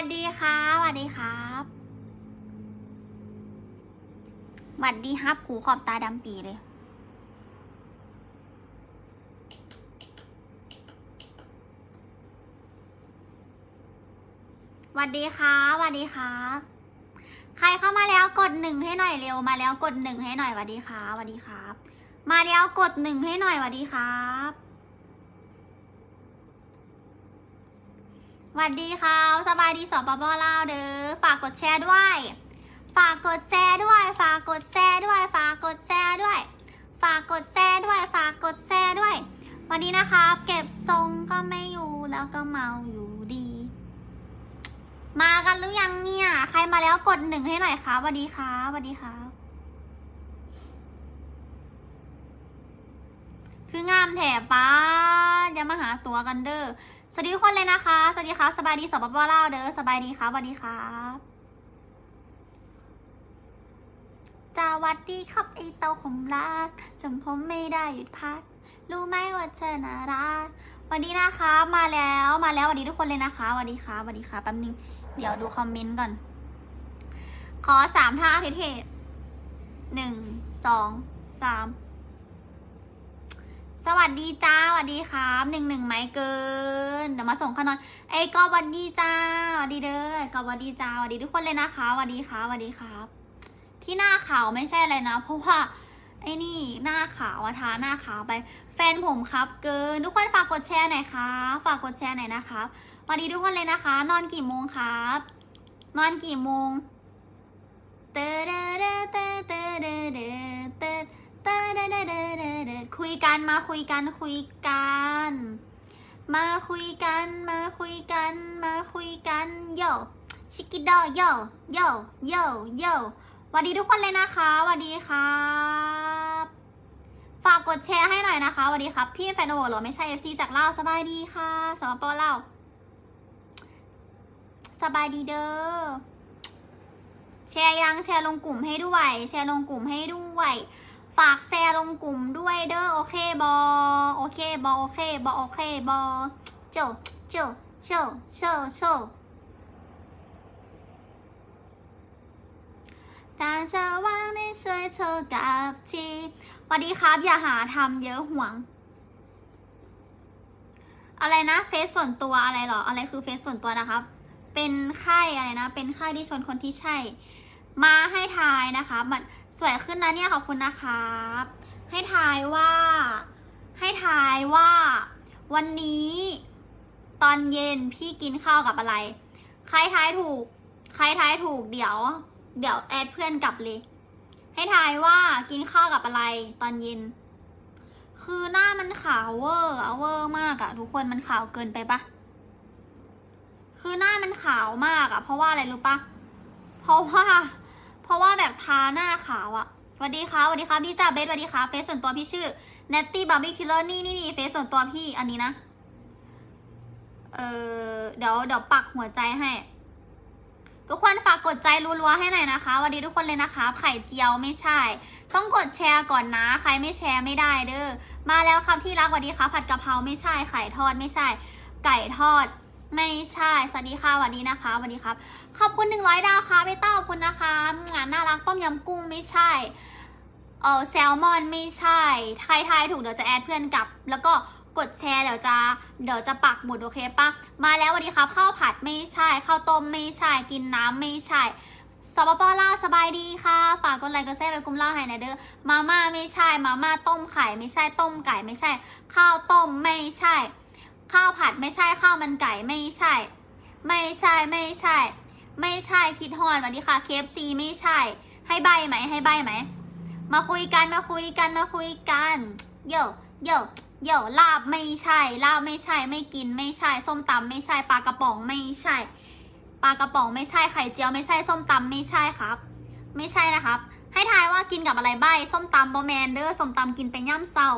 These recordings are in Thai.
วัสดีครับสวัสดีครับหวัดดีครับหูขอบตาดำปีเลยสวัสดีครับสวัสดีครับใครเข้ามาแล้วกดหนึ่งให้หน่อยเร็ว มาแล้วกดหนึ่งให้หน่อยสวัสดีครับสวัสดีครับ มาแล้วกดหนึ่งให้หน่อยสวัสดีครับ วัสดีครับสบายดีสปปลาวเด้อฝากกดแชร์ด้วย ฝากกดแชร์ด้วย ฝากกดแชร์ด้วย ฝากกดแชร์ด้วย ฝากกดแชร์ด้วย ฝากกดแชร์ด้วย วันนี้นะครับเก็บทรงก็ไม่อยู่แล้วก็เมาอยู่ดี มากันหรือยังเนี่ย ใครมาแล้วกดหนึ่งให้หน่อยครับสวัสดีครับสวัสดีครับคืองามแถบป้าอย่ามาหาตัวกันเด้อ สวัสดีทุกคนเลยนะคะ สวัสดีครับสบายดีสปปลาวเด้อสบายดีครับสวัสดีครับสวัสดีครับไอเต้าของรักจำผมไม่ได้หยุดพักรู้ไหมว่าเธอน่ารักสวัสดีนะคะมาแล้วมาแล้วสวัสดีทุกคนเลยนะคะสวัสดีครับสวัสดีค่ะแป๊บนึงเดี๋ยวดูคอมเมนต์ก่อน ขอสามท่าเท่ๆหนึ่งสองสาม สวัสดีจ้าสวัสดีครับหนึ่งหนึ่งไม้เกิน เดี๋ยวมาส่งขนอนไอ้ก็สวัสดีจ้าสวัสดีเด้อก็สวัสดีจ้าสวัสดีทุกคนเลยนะคะสวัสดีครับสวัสดีครับ ที่หน้าขาวไม่ใช่อะไรนะ เพราะว่าไอ้นี่หน้าขาวทาหน้าขาวไป แฟนผมครับ เกิน ทุกคนฝากกดแชร์หน่อยครับฝากกดแชร์หน่อยนะครับสวัสดีทุกคนเลยนะคะ นอนกี่โมงครับ นอนกี่โมงเตเดเดเตเตเดเดเต เตเดเดเดเดเดคุยกันมาคุยกันคุยกัน มาคุยกันมาคุยกันมาคุยกันโยชิกิดอโยโยโยโยสวัสดีทุกคนเลยนะคะสวัสดีครับฝากกดแชร์ให้หน่อยนะคะสวัสดีครับ พี่แฟนโอเหรอไม่ใช่ FC จากเล่าสบายดีค่ะสวัสดีลาสบายดีเด้อแชร์ยังแชร์ลงกลุ่มให้ด้วย แชร์ลงกลุ่มให้ด้วย ฝากแชร์ลงกลุ่มด้วยเด้อโอเคบอโอเคบอโอเคบอโอเคบอโจโจโจโจโจการจะว่างในช่วยเธอกับทีสวัสดีครับ อย่าหาทำเยอะห่วง อะไรนะเฟซส่วนตัวอะไรเหรอ อะไรคือเฟซส่วนตัวนะครับ เป็นไข้อะไรนะ เป็นไข้ที่ชนคนที่ใช่ มาให้ทายนะคะมันสวยขึ้นนะเนี่ยขอบคุณนะครับให้ทายว่า ให้ทายว่า วันนี้ ตอนเย็นพี่กินข้าวกับอะไร ใครทายถูก ใครทายถูกเดี๋ยว เดี๋ยวแอดเพื่อนกลับเลย ให้ทายว่ากินข้าวกับอะไร ตอนเย็น คือหน้ามันขาวเวอร์อะเวอร์มากอะทุกคนมันขาวเกินไปปะคือหน้ามันขาวมากอะเพราะว่าอะไรรู้ปะเพราะว่า เพราะว่าแบบทาหน้าขาวอะสวัสดีค่ะสวัสดีค่ะพี่จ่าเบสสวัสดีค่ะเฟซส่วนตัวพี่ชื่อ Natty Barbie Killer นี่นี่นี่เฟซส่วนตัวพี่อันนี้นะ เออเดี๋ยวเดี๋ยวปักหัวใจให้ ทุกคนฝากกดใจรัวๆให้หน่อยนะคะสวัสดีทุกคนเลยนะคะไข่เจียวไม่ใช่ ต้องกดแชร์ก่อนนะ ใครไม่แชร์ไม่ได้เด้อมาแล้วครับที่รักสวัสดีค่ะผัดกะเพราไม่ใช่ไข่ทอดไม่ใช่ ไก่ทอด ไม่ใช่ สวัสดีค่ะสวัสดีนะคะสวัสดีครับ ขอบคุณหนึ่งร้อยดาวค่ะพี่เต้าขอบคุณนะคะงานน่ารักต้มยำกุ้งไม่ใช่ เออแซลมอนไม่ใช่ทายทายถูกเดี๋ยวจะแอดเพื่อนกลับ แล้วก็กดแชร์เดี๋ยวจะเดี๋ยวจะปักหมุดโอเคปะมาแล้วสวัสดีครับข้าวผัดไม่ใช่ข้าวต้มไม่ใช่กินน้ำไม่ใช่สปปลาสบายดีค่ะ ฝากกดไลค์กดแชร์ไปกลุ่มเล่าให้หน่อยเด้อมาม่าไม่ใช่มาม่าต้มไข่ไม่ใช่ต้มไก่ไม่ใช่ ข้าวต้มไม่ใช่ ข้าวผัดไม่ใช่ข้าวมันไก่ไม่ใช่ ไม่ใช่ไม่ใช่ ไม่ใช่คิดฮอนวัสดีค่ะ KFC ไม่ใช่ ให้ใบไหมให้ใบไหม มาคุยกันมาคุยกันมาคุยกันโยโยโยลาบไม่ใช่ลาบไม่ใช่ไม่กินไม่ใช่ส้มตำไม่ใช่ปลากระป๋องไม่ใช่ปลากระป๋องไม่ใช่ไข่เจียวไม่ใช่ส้มตำไม่ใช่ครับ ไม่ใช่นะครับ ให้ทายว่ากินกับอะไรใบส้มตำบอแมนเด้อส้มตำกินไปย่ำเศร้า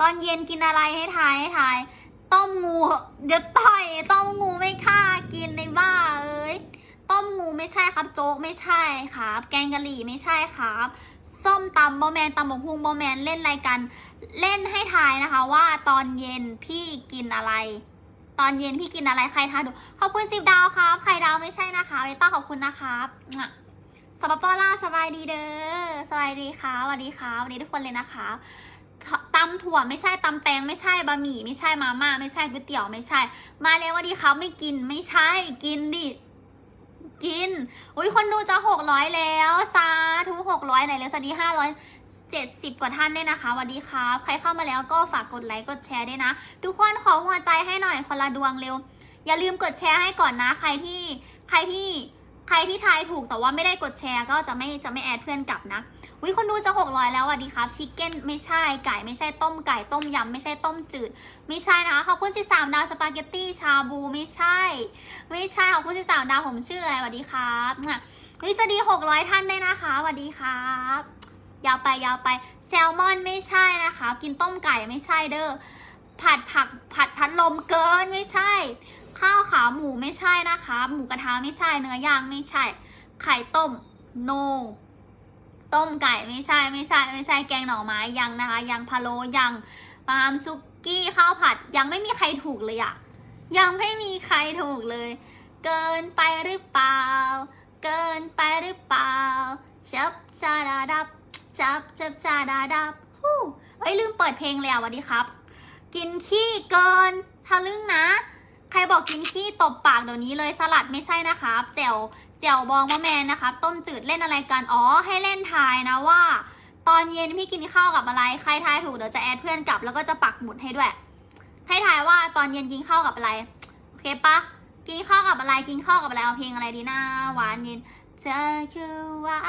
ตอนเย็นกินอะไรให้ทายให้ทาย ต้มงูเดี๋ยวต่อยต้มงูไม่ฆ่ากินในบ้าเอ้ยต้มงูไม่ใช่ครับ โจ๊กไม่ใช่ครับ แกงกะหรี่ไม่ใช่ครับ ส้มตำบอแมนตำบกฮุงบอแมนเล่นอะไรกัน เล่นให้ทายนะคะ ว่าตอนเย็นพี่กินอะไร ตอนเย็นพี่กินอะไรใครทานดูขอบคุณสิบดาวครับไข่ดาวไม่ใช่นะคะเวต้าขอบคุณนะครับสปปอล่าสบายดีเด้อสบายดีค่ะสวัสดีค่ะสวัสดีทุกคนเลยนะคะ ตำถั่วไม่ใช่ตำแตงไม่ใช่บะหมี่ไม่ใช่มาม่าไม่ใช่ก๋วยเตี๋ยวไม่ใช่ มาเร็ววัสดีครับไม่กินไม่ใช่กินดิกินอุ้ยคนดูจะหกร้อยแล้วสาธุหกร้อยไหนเลยสวัสดีห้าร้อยเจ็ดสิบกว่าท่านด้วยนะคะสวัสดีครับ ใครเข้ามาแล้วก็ฝากกดไลค์กดแชร์ด้วยนะ ทุกคนขอหัวใจให้หน่อยคนละดวงเร็ว อย่าลืมกดแชร์ให้ก่อนนะ ใครที่ใครที่ ใครที่ทายถูกแต่ว่าไม่ได้กดแชร์ก็จะไม่จะไม่แอดเพื่อนกลับนะวิคนดูจะหกร้อยแล้วสวัสดีครับชิคเก้นไม่ใช่ไก่ไม่ใช่ต้มไก่ต้มยำไม่ใช่ต้มจืด ไม่ใช่นะคะขอบคุณ13ดาวสปาเกตตี้ชาบูไม่ใช่ ไม่ใช่ขอบคุณ13ดาวผมชื่ออะไรสวัสดีครับอะวิจะดี 600 ท่านได้นะคะสวัสดีครับยาวไปยาวไปแซลมอนไม่ใช่นะคะ กินต้มไก่ไม่ใช่เด้อผัดผักผัดพัดลมเกินไม่ใช่ ข้าวขาหมูไม่ใช่นะคะ หมูกระทะไม่ใช่เนื้อย่างไม่ใช่ ไข่ต้ม no ต้มไก่ไม่ใช่ไม่ใช่ ไม่ใช่แกงหน่อไม้ยังนะคะ ยังพะโล้ยังปาล์มซุกี้ข้าวผัด ยังไม่มีใครถูกเลยอะยังไม่มีใครถูกเลย เกินไปหรือเปล่า เกินไปหรือเปล่าชับชาดาดับชับชับชาดาดับฮู้เอ้ยลืมเปิดเพลงแล้วสวัสดีครับ กินขี้เกินทะลึ่งนะ ใครบอกกินขี้ตบปากเดี๋ยวนี้เลยสลัดไม่ใช่นะครับแจ่วแจ่วบองมะแมนนะครับ ต้มจืดเล่นอะไรกันอ๋อให้เล่นทายนะว่า ตอนเย็นพี่กินข้าวกับอะไรใครทายถูกเดี๋ยวจะแอดเพื่อนกลับแล้วก็จะปักหมุดให้ด้วยให้ทายว่าตอนเย็นกินข้าวกับอะไรโอเคปะกินข้าวกับอะไรกินข้าวกับอะไรเอาเพลงอะไรดีนะหวานเย็นเธอคือหวา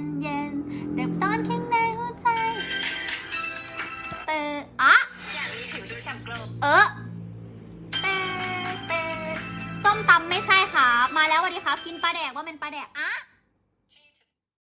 นเย็นเด็บตอนข้างในหัวใจเตออะอยากมีผิวดูฉ่ำโกลว์เออ ใช่ครับ มาแล้วสวัสดีครับ กินปลาแดกว่าเป็นปลาแดกอะ